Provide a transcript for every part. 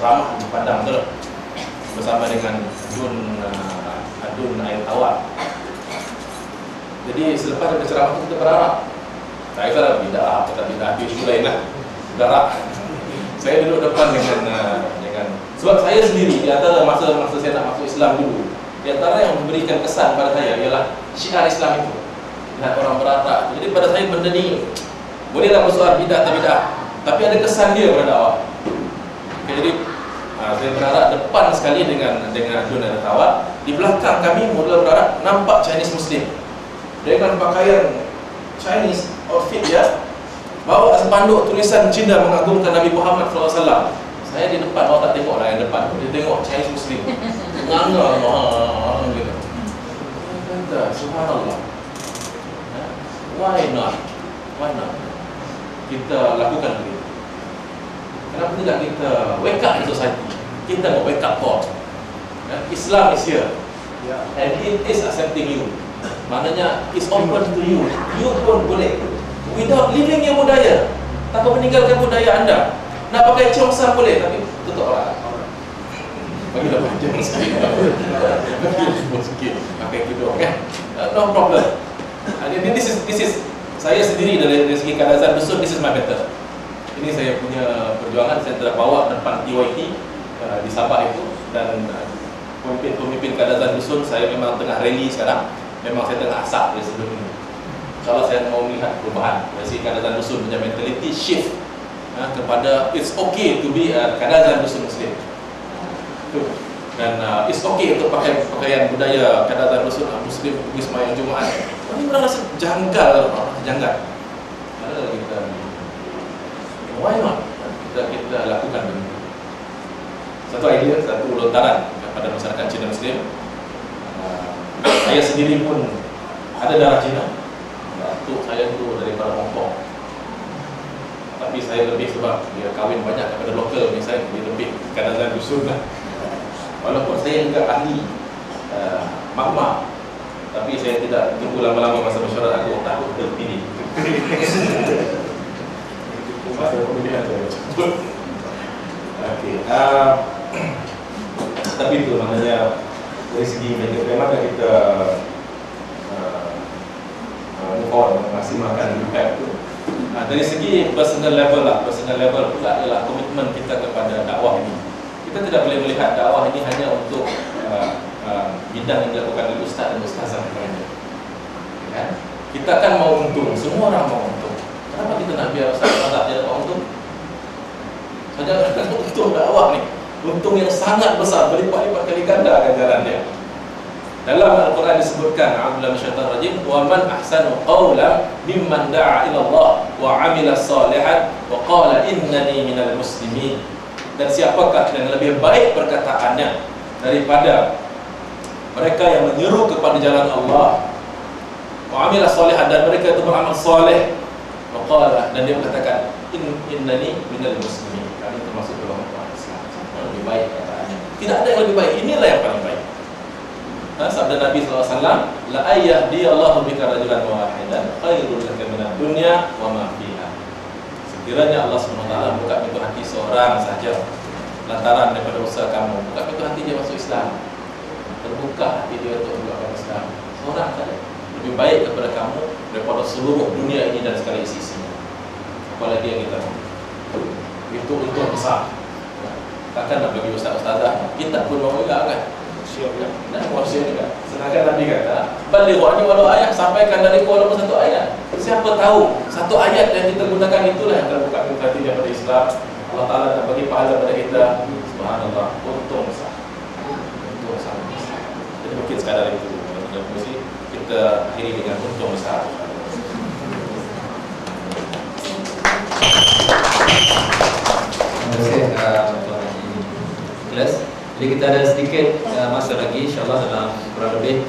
ceramah di Padang tu lah. bersama dengan Dun uh, Adun Air Tawar. Jadi selepas dari ceramah tu kita berharap saya kata tidak lah, kita tidak ada isu lain lah. Berharap. Saya duduk depan dengan uh, dengan sebab saya sendiri di antara masa-masa saya nak masuk Islam dulu, di antara yang memberikan kesan pada saya ialah syiar Islam itu. Dan orang beratak. Jadi pada saya benda ni bolehlah bersoal bidah atau bidah, tapi ada kesan dia pada dakwah. Okay, jadi uh, saya berharap depan sekali dengan dengan Dun dan Tawar, di belakang kami mula berharap nampak Chinese Muslim. Dengan pakaian Chinese outfit dia bawa spanduk tulisan Cina mengagungkan Nabi Muhammad SAW saya di depan orang tak tengok lah yang depan dia tengok Chinese Muslim. Nganga gitu kata subhanallah. Ya, why not? Why not? Kita lakukan begitu. Kenapa tidak kita wake up in kita mau wake up call Ya, Islam is here and it is accepting you Maknanya it's open to you. You pun boleh. Without leaving your budaya. Tanpa meninggalkan budaya anda. Nak pakai cheongsam boleh tapi tutup orang. Bagi dah panjang sikit. Bagi sikit. Pakai tudung kan. Uh, no problem. Uh, this is this is saya sendiri dari, dari segi kadazan dusun this is my better. Ini saya punya perjuangan saya telah bawa depan TYT uh, di Sabah itu. Dan uh, pemimpin-pemimpin kadazan dusun saya memang tengah rally sekarang. Memang saya tengah asap dari sebelum ini kalau saya mau melihat perubahan dari kadazan dusun punya mentality shift ha, kepada it's okay to be a kadazan dusun muslim. Dan uh, it's okay untuk pakai pakaian budaya kadazan dusun uh, muslim pergi semayang Jumaat. Ini orang rasa janggal janggal. Kita why not? Kita, kita lakukan begitu satu idea, satu lontaran kepada masyarakat Cina Muslim. Uh, saya sendiri pun ada darah Cina. Datuk saya tu daripada Hong Kong. Tapi saya lebih sebab dia kahwin banyak kepada lokal ni saya Dia lebih kadang-kadang dusun lah. Walaupun saya juga ahli uh, Tapi saya tidak tunggu lama-lama masa mesyuarat aku takut terpilih Masa saya. Okey, uh, tapi itu maknanya dari segi bagaimana kita uh, uh, maksimalkan impact tu. Uh, dari segi personal level lah personal level pula ialah komitmen kita kepada dakwah ini. Kita tidak boleh melihat dakwah ini hanya untuk uh, uh, bidang yang dilakukan oleh ustaz dan ustazah kan? kita kan mau untung semua orang mau untung. Kenapa kita nak biar ustaz dan ustazah tidak mau untung? Saja kan untung dakwah ni untung yang sangat besar berlipat-lipat kali ganda ganjaran dia. Dalam Al-Quran disebutkan A'udzubillahi minasyaitonir rajim wa man ahsanu qawlan mimman da'a ila Allah wa 'amila salihan wa qala innani minal muslimin. Dan siapakah yang lebih baik perkataannya daripada mereka yang menyeru kepada jalan Allah? Wa 'amila salihan dan mereka itu beramal soleh wa qala dan dia mengatakan in, innani minal muslimin. Kami termasuk lebih baik. Tidak ada yang lebih baik. Inilah yang paling baik. Ha, sabda Nabi SAW, La ayah di Allah bika rajulan wahidan khairul laka minad dunya wa ma fiha. Sekiranya Allah SWT buka pintu hati seorang saja lantaran daripada usaha kamu, buka pintu hati dia masuk Islam. Terbuka hati dia untuk masuk Islam. Seorang saja lebih baik kepada kamu daripada seluruh dunia ini dan segala isi-isinya. Apalagi yang kita itu untung besar takkan nak bagi ustaz-ustazah kita pun mau juga kan? Ya. Dan wasiat juga. Sedangkan Nabi kata balighu ani walau ayat sampaikan dari walaupun satu ayat. Siapa tahu satu ayat yang kita gunakan itulah yang terbuka hati daripada Islam. Allah Ta'ala akan bagi pahala kepada kita. Subhanallah. Untung besar. Untung besar. Jadi mungkin sekadar itu. Kita akhiri dengan untung besar Jadi kita ada sedikit uh, masa lagi InsyaAllah dalam kurang lebih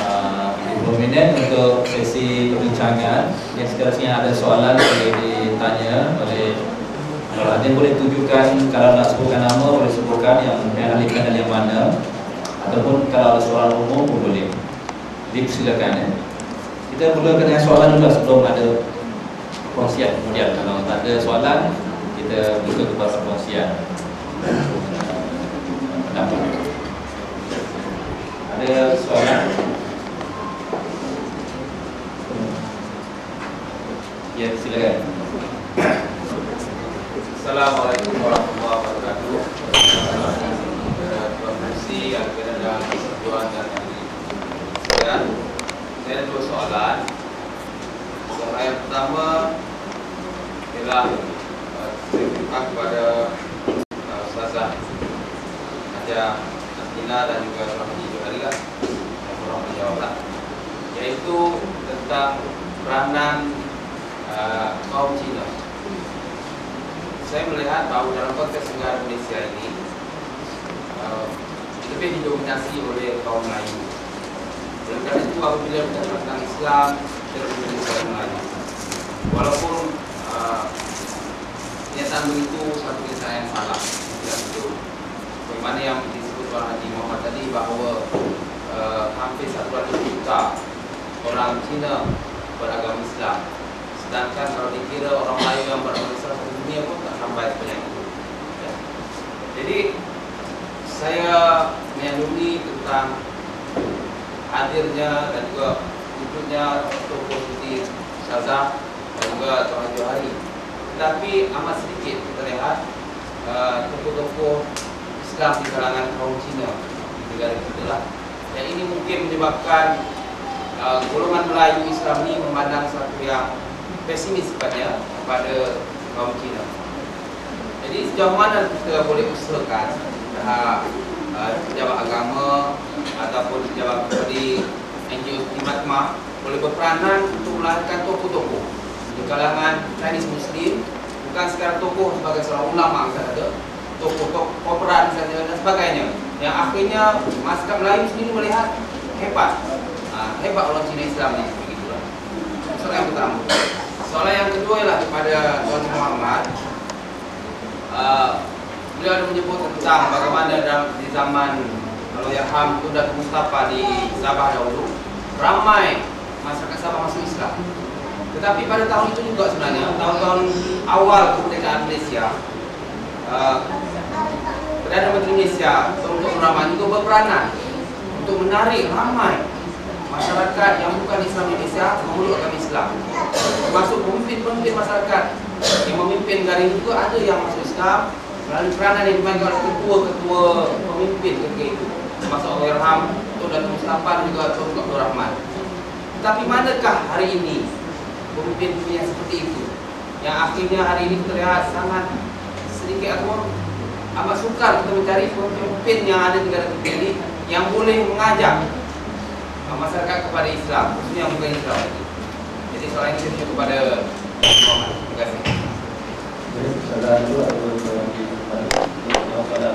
uh, 20 minit untuk sesi perbincangan. Yang sekiranya ada soalan boleh ditanya oleh Kalau ada boleh tunjukkan Kalau nak sebutkan nama boleh sebutkan yang ahli panel yang mana. Ataupun kalau ada soalan umum pun boleh. Jadi silakan ya kita mulakan dengan soalan dulu sebelum ada perkongsian. Kemudian kalau tak ada soalan kita buka kepada perkongsian ada soalan? Ya, silakan. Assalamualaikum warahmatullahi wabarakatuh. Fungsi, Al-Quran dan Persatuan dan Sekalian. Saya ada dua soalan. Soalan yang pertama ialah saya terima kepada uh, Ustazah Haja Nastina dan juga Tuan Lah orang menjawab lah iaitu tentang peranan uh, kaum Cina saya melihat bahawa dalam konteks negara Malaysia ini uh, lebih didominasi oleh kaum Melayu. Oleh kerana itu apabila kita tentang Islam terus Malaysia Melayu. Walaupun uh, kenyataan begitu satu kenyataan yang salah. Bagaimana yang Tuan Haji Muhammad tadi bahawa uh, hampir satu ratus juta orang Cina beragama Islam Sedangkan kalau dikira orang Melayu yang beragama Islam satu dunia pun tak sampai sebanyak itu. Ya. Jadi saya menyadari tentang hadirnya dan juga wujudnya tokoh seperti Syazah dan juga Tuan Haji Hari. Tetapi amat sedikit kita lihat uh, tokoh-tokoh Islam di kalangan kaum Cina di negara kita lah. Dan ini mungkin menyebabkan uh, golongan Melayu Islam ini memandang satu yang pesimis sifatnya kepada kaum Cina. Jadi sejauh mana kita boleh usahakan pihak uh, pejabat agama ataupun pejabat di NGO Timatma boleh berperanan untuk melahirkan tokoh-tokoh di kalangan Chinese Muslim bukan sekarang tokoh sebagai seorang ulama saja tokoh-tokoh korporat saja dan sebagainya. Yang akhirnya masyarakat Melayu sendiri melihat hebat. Uh, hebat orang Cina Islam ni. Begitulah. Soalan yang pertama. Soalan yang kedua ialah kepada Tuan Muhammad. Uh, beliau ada menyebut tentang bagaimana dalam di zaman kalau yang Ham tu dan Mustafa di Sabah dahulu ramai masyarakat Sabah masuk Islam. Tetapi pada tahun itu juga sebenarnya tahun-tahun awal kemerdekaan Malaysia uh, Perdana Menteri Malaysia Tun Rahman juga berperanan untuk menarik ramai masyarakat yang bukan Islam Malaysia memeluk agama Islam. Termasuk pemimpin-pemimpin masyarakat yang memimpin negara ini juga ada yang masuk Islam. Melalui peranan yang dimainkan oleh ketua-ketua pemimpin ketika itu termasuk Allahyarham Tun Datuk Mustafa dan juga Tun Abdul Rahman. Tetapi manakah hari ini pemimpin yang seperti itu yang akhirnya hari ini terlihat sangat sedikit atau amat sukar untuk mencari pemimpin yang ada di negara kita ini yang boleh mengajak masyarakat kepada Islam khususnya yang bukan Islam. Jadi soalan ini saya kepada Muhammad terima kasih. Salam dulu atau salam kepada